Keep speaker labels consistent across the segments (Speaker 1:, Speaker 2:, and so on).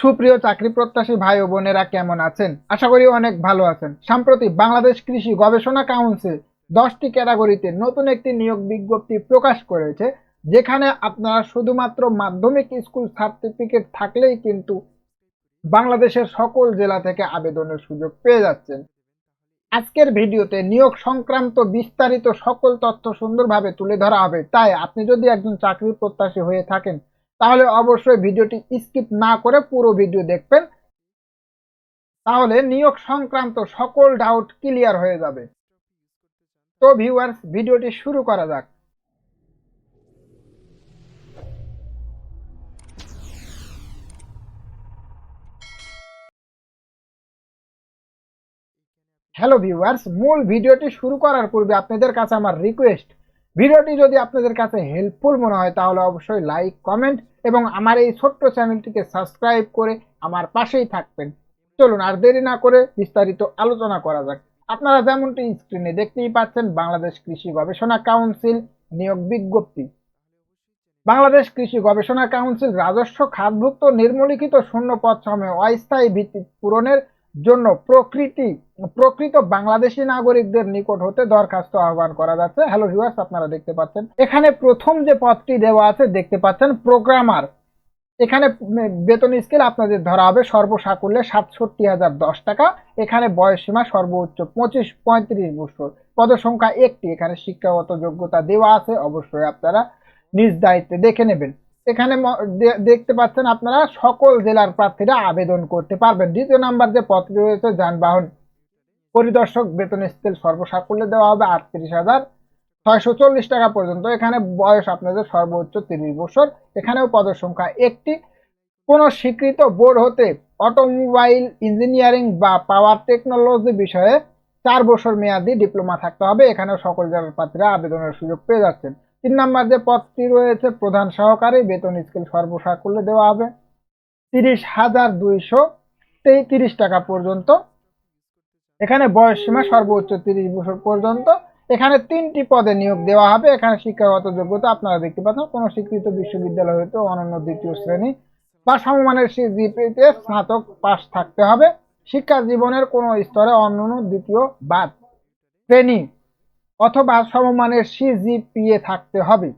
Speaker 1: সুপ্রিয় চাকরি প্রত্যাশী ভাই ও বোনেরা কেমন আছেন? আশা করি অনেক ভালো আছেন। সম্প্রতি বাংলাদেশ কৃষি গবেষণা কাউন্সিল দশটি ক্যাটাগরিতে নতুন একটি নিয়োগ বিজ্ঞপ্তি প্রকাশ করেছে, যেখানে আপনারা শুধুমাত্র মাধ্যমিক স্কুল সার্টিফিকেট থাকলেই কিন্তু বাংলাদেশের সকল জেলা থেকে আবেদনের সুযোগ পেয়ে যাচ্ছেন। আজকের ভিডিওতে নিয়োগ সংক্রান্ত বিস্তারিত সকল তথ্য সুন্দরভাবে তুলে ধরা হবে। তাই আপনি যদি একজন চাকরি প্রত্যাশী হয়ে থাকেন তাহলে অবশ্যই ভিডিওটি স্কিপ না করে পুরো ভিডিও দেখবেন। তাহলে নিয়োগ সংক্রান্ত সকল ডাউট ক্লিয়ার হয়ে যাবে। তো ভিউয়ার্স ভিডিওটি শুরু করা যাক। হ্যালো ভিউয়ার্স মূল ভিডিওটি শুরু করার পূর্বে আপনাদের কাছে আমার রিকোয়েস্ট ভিডিওটি যদি আপনাদের কাছে হেল্পফুল মনে হয়, তাহলে অবশ্যই লাইক কমেন্ট এবং আমার এই ছোট্ট চ্যানেলটিকে সাবস্ক্রাইব করে আমার পাশেই থাকবেন। চলুন আর দেরি না করে বিস্তারিত আলোচনা করা যাক। আপনারা যেমনটি স্ক্রিনে দেখতেই পাচ্ছেন, বাংলাদেশ কৃষি গবেষণা কাউন্সিল নিয়োগ বিজ্ঞপ্তি। বাংলাদেশ কৃষি গবেষণা কাউন্সিল রাজস্ব খাতভুক্ত নির্মলিখিত শূন্য পদ সময় অস্থায়ী ভিত্তি পূরণের জন্য প্রকৃতি, প্রকৃত বাংলাদেশি নাগরিকদের নিকট হতে দরখাস্ত আহ্বান করা যাচ্ছে। হ্যালো ভিউয়ার্স আপনারা দেখতে পাচ্ছেন। এখানে প্রথম যে পদটি দেওয়া আছে, দেখতে পাচ্ছেন প্রোগ্রামার এখানে বেতন স্কেল আপনাদের ধরা হবে সর্বসাকুল্যে সাতষট্টি হাজার দশ টাকা। এখানে বয়স সীমা সর্বোচ্চ পঁচিশ, পঁয়ত্রিশ বছর। পদসংখ্যা একটি। এখানে শিক্ষাগত যোগ্যতা দেওয়া আছে। অবশ্যই আপনারা নিজ দায়িত্বে দেখে নেবেন। এখানে দেখতে পাচ্ছেন আপনারা সকল জেলার প্রার্থীরা আবেদন করতে পারবেন। দ্বিতীয় নাম্বার যে পদটি রয়েছে, যানবাহন পরিদর্শক বেতন স্কেল সর্বসাকুল্যে দেওয়া হবে আটত্রিশ হাজার ছয়শো চল্লিশ টাকা পর্যন্ত। এখানে বয়স আপনাদের সর্বোচ্চ তিরিশ বছর। এখানেও পদের সংখ্যা একটি। কোনো স্বীকৃত বোর্ড হতে অটোমোবাইল ইঞ্জিনিয়ারিং বা পাওয়ার টেকনোলজি বিষয়ে চার বছর মেয়াদি ডিপ্লোমা থাকতে হবে। এখানেও সকল জেলার প্রার্থীরা আবেদনের সুযোগ পেয়ে যাচ্ছেন। তিন নম্বর যে পদটি রয়েছে, প্রধান সহকারী, বেতন স্কেল সর্বসাকুল্যে দেওয়া হবে। তিরিশ হাজার দুইশো তেত্রিশ টাকা পর্যন্ত। এখানে বয়স সীমা সর্বোচ্চ তিরিশ বছর পর্যন্ত। এখানে তিনটি পদে নিয়োগ দেওয়া হবে। এখানে শিক্ষাগত যোগ্যতা আপনারা দেখতে পাচ্ছেন, কোনো স্বীকৃত বিশ্ববিদ্যালয় হতে অনন্য দ্বিতীয় শ্রেণি বা সমমানের সিজিপিতে স্নাতক পাস থাকতে হবে। শিক্ষা জীবনের কোনো স্তরে অনন্য দ্বিতীয় বাদ শ্রেণি। অথবা সমমানের সিজিপিএ থাকতে হবে।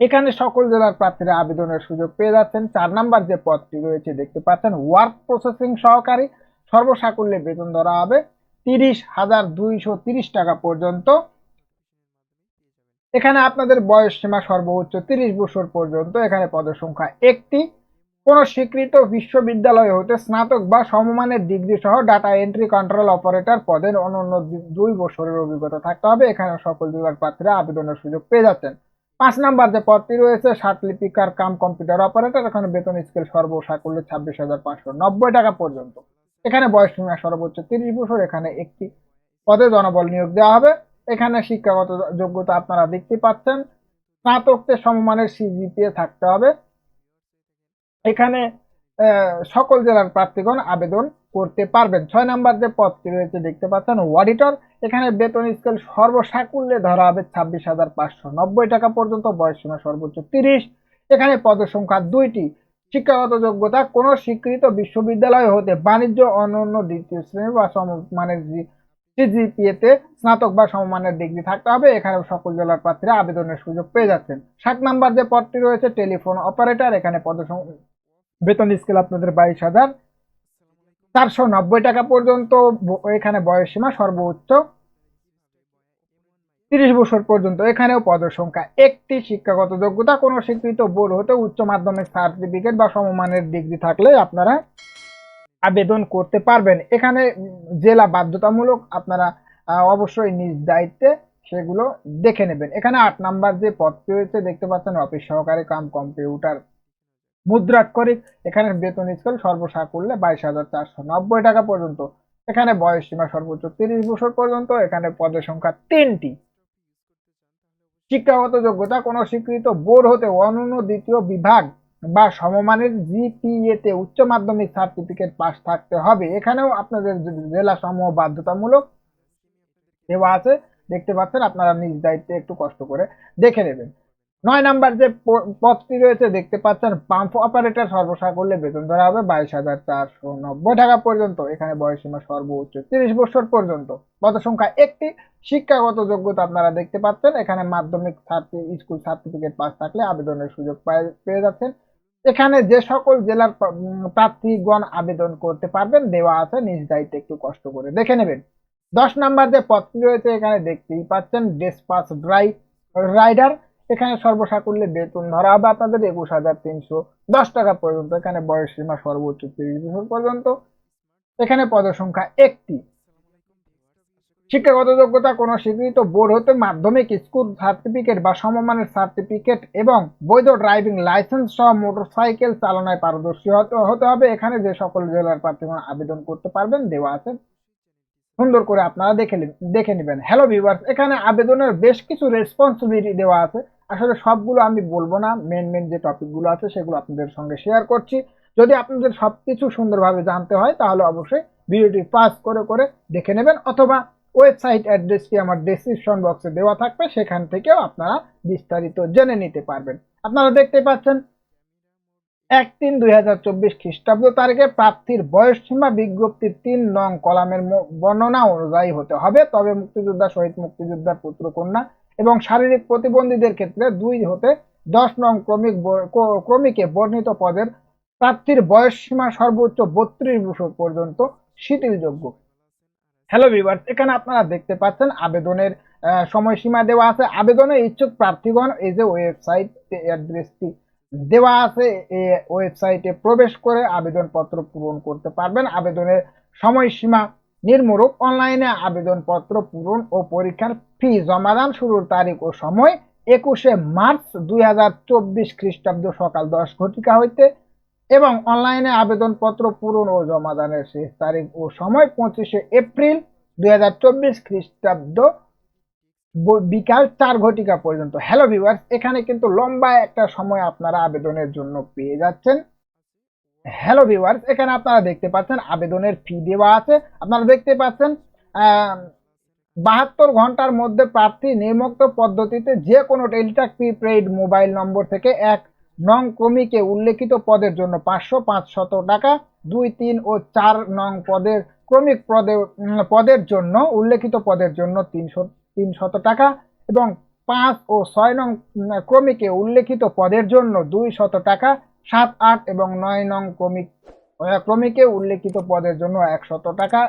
Speaker 1: এখানে সকল জেলার প্রার্থীরা আবেদনের সুযোগ পেয়ে যাচ্ছেন। চার নাম্বার যে পদটি রয়েছে, দেখতে পাচ্ছেন ওয়ার্ক প্রসেসিং সহকারী। সর্বসাকুল্যে বেতন ধরা হবে তিরিশ হাজার দুইশো তিরিশ টাকা পর্যন্ত। এখানে আপনাদের বয়স সীমা সর্বোচ্চ তিরিশ বছর পর্যন্ত। এখানে পদের সংখ্যা একটি। কোন স্বীকৃত বিশ্ববিদ্যালয় হতে স্নাতক বা সমমানের ডিগ্রি সহ ডাটা এন্ট্রি কন্ট্রোল অপারেটর পদের অনন্য দু- দুই বছরের অভিজ্ঞতা থাকতে হবে। এখানে সকল বিভাগ প্রার্থীরা আবেদনের সুযোগ পেয়ে যাচ্ছেন। পাঁচ নাম্বার যে পদটি রয়েছে লিপিকার কাম কম্পিউটার অপারেটর। এখানে বেতন স্কেল সর্বসাকুল্যে ছাব্বিশ হাজার পাঁচশো নব্বই টাকা পর্যন্ত। এখানে বয়স সীমা সর্বোচ্চ তিরিশ বছর। এখানে একটি পদে জনবল নিয়োগ দেওয়া হবে। এখানে শিক্ষাগত যোগ্যতা আপনারা দেখতে পাচ্ছেন। স্নাতকদের সমমানের সিজিপিএ থাকতে হবে। এখানে সকল জেলার প্রার্থীগণ আবেদন করতে পারবেন। ছয় নাম্বার যে পদটি রয়েছে, দেখতে পাচ্ছেন, অডিটর। এখানে বেতন স্কেল সর্বসাকুল্যে ধরা হবে ছাব্বিশ হাজার পাঁচশো নব্বই টাকা পর্যন্ত, বয়স সীমা সর্বোচ্চ তিরিশ। এখানে পদের সংখ্যা দুইটি। শিক্ষাগত যোগ্যতা কোন স্বীকৃত বিশ্ববিদ্যালয় হতে বাণিজ্য অনন্য দ্বিতীয় শ্রেণি বা সমমানের সিজিপিএতে স্নাতক বা সমমানের ডিগ্রি থাকতে হবে। এখানে সকল জেলার প্রার্থীরা আবেদনের সুযোগ পেয়ে যাচ্ছেন। সাত নাম্বার যে পদটি রয়েছে, টেলিফোন অপারেটর। এখানে পদ বেতন স্কেল আপনাদের বাইশ হাজার। চারশো নব্বই টাকা পর্যন্ত এখানে বয়স সীমা সর্বোচ্চ। তিরিশ বছর পর্যন্ত এখানেও পদের সংখ্যা একটি শিক্ষাগত যোগ্যতা, কোনো স্বীকৃত বোর্ড হতে উচ্চ মাধ্যমিক সার্টিফিকেট বা সমমানের ডিগ্রি থাকলে আপনারা আবেদন করতে পারবেন। এখানে জেলা বাধ্যতামূলক আপনারা অবশ্যই নিজ দায়িত্বে সেগুলো দেখে নেবেন। এখানে আট নাম্বার যে পদটি রয়েছে, দেখতে পাচ্ছেন অফিস সহকারী কাম কম্পিউটার। মুদ্রাক্ষরিক এখানে বেতন স্কেল করলে বাইশ হাজার চারশো নব্বই টাকা পর্যন্ত। এখানে বয়স সীমা সর্বোচ্চ তিরিশ বছর পর্যন্ত। এখানে পদের সংখ্যা তিনটি। শিক্ষাগত যোগ্যতা, কোনো স্বীকৃত বোর্ড হতে অনন্য দ্বিতীয় বিভাগ বা সমমানের জিপিএতে উচ্চ মাধ্যমিক সার্টিফিকেট পাস থাকতে হবে। এখানেও আপনাদের জেলা সমূহ বাধ্যতামূলক দেওয়া আছে, দেখতে পাচ্ছেন, আপনারা নিজ দায়িত্বে একটু কষ্ট করে দেখে নেবেন। নয় নাম্বার যে পদটি রয়েছে, দেখতে পাচ্ছেন, পাম্প অপারেটর সর্বসাকুল্যে বেতন ধরা হবে বাইশ হাজার চারশো নব্বই টাকা পর্যন্ত। এখানে বয়সীমা সর্বোচ্চ তিরিশ বছর পর্যন্ত। পদ সংখ্যা একটি, শিক্ষাগত যোগ্যতা আপনারা দেখতে পাচ্ছেন। এখানে মাধ্যমিক ছাত্রী, স্কুল সার্টিফিকেট পাস থাকলে আবেদনের সুযোগ পেয়ে যাচ্ছেন। এখানে যে সকল জেলার প্রার্থীগণ আবেদন করতে পারবেন, দেওয়া আছে, নিজ দায়িত্বে একটু কষ্ট করে দেখে নেবেন। দশ নাম্বার যে পদটি রয়েছে, এখানে দেখতেই পাচ্ছেন, ডেসপাস ড্রাই রাইডার। এখানে সর্বসাকুল্যে বেতন ধরা হবে আপনাদের একুশ হাজার তিনশো দশ টাকা পর্যন্ত, এখানে বয়স সীমা সর্বোচ্চ তিরিশ বছর পর্যন্ত। এখানে পদসংখ্যা একটি। শিক্ষাগত যোগ্যতা কোনো স্বীকৃত বোর্ড হতে মাধ্যমিক, স্কুল সার্টিফিকেট বা সমমানের সার্টিফিকেট এবং বৈধ ড্রাইভিং লাইসেন্স সহ মোটরসাইকেল চালনায় পারদর্শী হতে হবে। এখানে যে সকল জেলার প্রার্থীগণ আবেদন করতে পারবেন, দেওয়া আছে। সুন্দর করে আপনারা দেখে দেখে নেবেন। হ্যালো ভিউয়ার্স এখানে আবেদনের বেশ কিছু রেসপন্সিবিলিটি দেওয়া আছে। আসলে সবগুলো আমি বলব না। মেন মেন যে টপিকগুলো আছে সেগুলো আপনাদের সঙ্গে শেয়ার করছি। যদি আপনাদের সবকিছু সুন্দরভাবে জানতে হয়, তাহলে অবশ্যই ভিডিওটি পাস করে করে দেখে নেবেন অথবা ওয়েবসাইট অ্যাড্রেসটি আমার ডেসক্রিপশন বক্সে দেওয়া থাকবে, সেখান থেকেও আপনারা বিস্তারিত জেনে নিতে পারবেন। আপনারা দেখতে পাচ্ছেন, এক তিন দুই হাজার চব্বিশ খ্রিস্টাব্দ তারিখে প্রার্থীর বয়স সীমা বিজ্ঞপ্তির তিন নং কলামের বর্ণনা অনুযায়ী হতে হবে। তবে মুক্তিযোদ্ধা, শহীদ মুক্তিযোদ্ধার পুত্র, কন্যা এবং শারীরিক প্রতিবন্ধীদের ক্ষেত্রে দুই হতে দশ নং ক্রমিক ক্রমিকে বর্ণিত পদের প্রার্থীর বয়স সীমা সর্বোচ্চ বত্রিশ বছর পর্যন্ত শিথিলযোগ্য। হ্যালো ভিউয়ার্স এখানে আপনারা দেখতে পাচ্ছেন আবেদনের সময়সীমা দেওয়া আছে। আবেদনে ইচ্ছুক প্রার্থীগণ এই যে ওয়েবসাইট অ্যাড্রেসটি দেওয়া আছে ওয়েবসাইটে প্রবেশ করে আবেদনপত্র পূরণ করতে পারবেন। আবেদনের সময়সীমা নির্মূলক। অনলাইনে আবেদনপত্র পূরণ ও পরীক্ষার ফি জমাদান শুরুর তারিখ ও সময় একুশে মার্চ দুই হাজার চব্বিশ খ্রিস্টাব্দ সকাল দশ ঘটিকা হইতে এবং অনলাইনে আবেদনপত্র পূরণ ও জমাদানের শেষ তারিখ ও সময় পঁচিশে এপ্রিল দুই হাজার চব্বিশ খ্রিস্টাব্দ বিকাল চার ঘটিকা পর্যন্ত। হ্যালো ভিউয়ার্স এখানে কিন্তু লম্বা একটা সময় আপনারা আবেদনের জন্য পেয়ে যাচ্ছেন। হ্যালো ভিউয়ার্স এখানে আপনারা দেখতে পাচ্ছেন আবেদনের ফি দেওয়া আছে। আপনারা দেখতে পাচ্ছেন বাহাত্তর ঘণ্টার মধ্যে প্রার্থী নির্মুক্ত পদ্ধতিতে যে কোনো টেলিটক প্রিপেইড মোবাইল নম্বর থেকে এক নং ক্রমিকে উল্লেখিত পদের জন্য পাঁচশো পাঁচশত টাকা, দুই, তিন ও চার নং পদের ক্রমিক পদে পদের জন্য, উল্লেখিত পদের জন্য তিনশো তিনশত টাকা এবং পাঁচ ও ছয় নং ক্রমিকে উল্লেখিত পদের জন্য দুই শত টাকা, সাত, আট এবং নয় নং ক্রমিক ক্রমিকে উল্লেখিত পদের জন্য একশত টাকা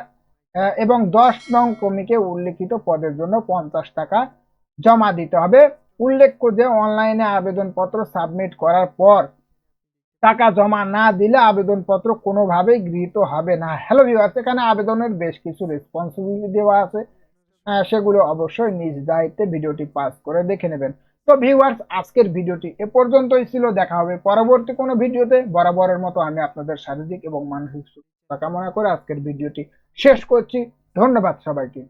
Speaker 1: এবং দশ নং ক্রমিকে উল্লেখিত পদের জন্য পঞ্চাশ টাকা জমা দিতে হবে। উল্লেখ্য যে, অনলাইনে আবেদনপত্র সাবমিট করার পর টাকা জমা না দিলে আবেদনপত্র কোনোভাবেই গৃহীত হবে না। হ্যালো ভিউয়ার্স এখানে আবেদনের বেশ কিছু রেসপন্সিবিলিটি দেওয়া আছে। সেগুলো অবশ্যই নিজ দায়িত্বে ভিডিওটি পাস করে দেখে নেবেন। তো ভিউয়ার্স আজকের ভিডিওটি এ পর্যন্তই ছিল। দেখা হবে পরবর্তী কোনো ভিডিওতে। বরাবরের মতো আমি আপনাদের শারীরিক এবং মানসিক সুস্থতা কামনা করে আজকের ভিডিওটি শেষ করছি। ধন্যবাদ সবাইকে।